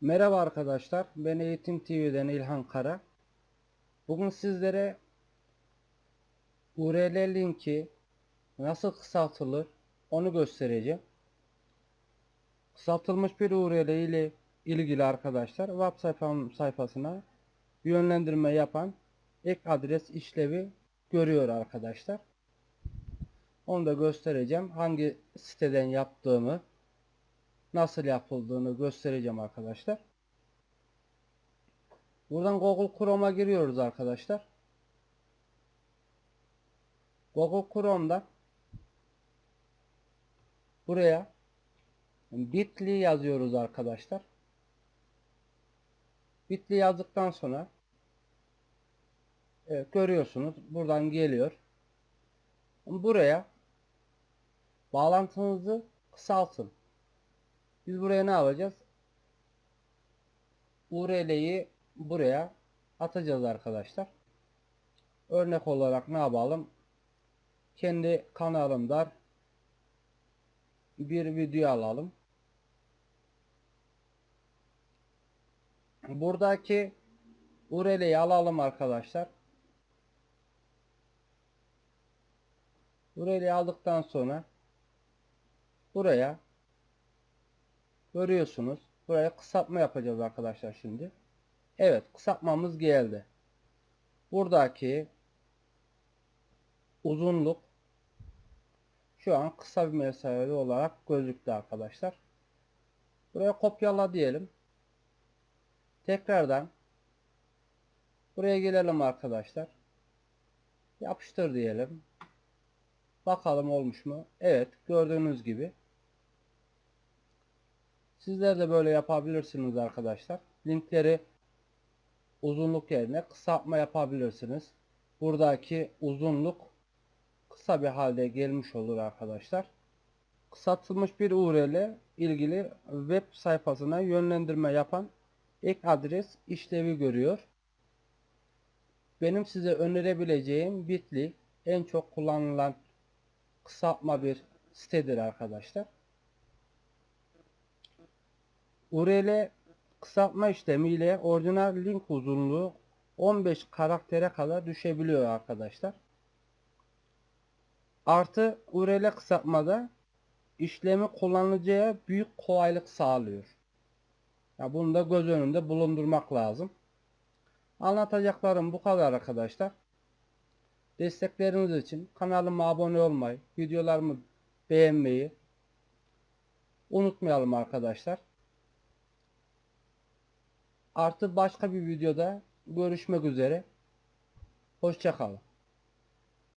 Merhaba arkadaşlar, ben Eğitim TV'den İlhan Kara. Bugün sizlere URL linki nasıl kısaltılır onu göstereceğim. Kısaltılmış bir URL ile ilgili arkadaşlar web sayfasına yönlendirme yapan ek adres işlevi görüyor arkadaşlar. Onu da göstereceğim. Hangi siteden yaptığımı nasıl yapıldığını göstereceğim arkadaşlar. Buradan Google Chrome'a giriyoruz arkadaşlar. Google Chrome'da buraya bitly yazıyoruz arkadaşlar. Bitly yazdıktan sonra evet, görüyorsunuz buradan geliyor. Buraya bağlantınızı kısaltın. Biz buraya ne yapacağız? URL'yi buraya atacağız arkadaşlar. Örnek olarak ne yapalım? Kendi kanalımdan bir video alalım. Buradaki URL'yi alalım arkadaşlar. URL'yi aldıktan sonra buraya Görüyorsunuz. Buraya kısaltma yapacağız arkadaşlar şimdi. Evet kısaltmamız geldi. Buradaki uzunluk şu an kısa bir mesafeli olarak gözüktü arkadaşlar. Buraya kopyala diyelim. Tekrardan buraya gelelim arkadaşlar. Yapıştır diyelim. Bakalım olmuş mu? Evet gördüğünüz gibi Sizler de böyle yapabilirsiniz arkadaşlar. Linkleri uzunluk yerine kısaltma yapabilirsiniz. Buradaki uzunluk kısa bir halde gelmiş olur arkadaşlar. Kısaltılmış bir URL ilgili web sayfasına yönlendirme yapan ek adres işlevi görüyor. Benim size önerebileceğim Bitly en çok kullanılan kısaltma bir sitedir arkadaşlar. URL kısaltma işlemiyle orijinal link uzunluğu 15 karaktere kadar düşebiliyor arkadaşlar. Artı URL kısaltmada işlemi kullanıcıya büyük kolaylık sağlıyor. Ya bunu da göz önünde bulundurmak lazım. Anlatacaklarım bu kadar arkadaşlar. Destekleriniz için kanalıma abone olmayı, videolarımı beğenmeyi unutmayalım arkadaşlar. Artı başka bir videoda görüşmek üzere. Hoşçakalın.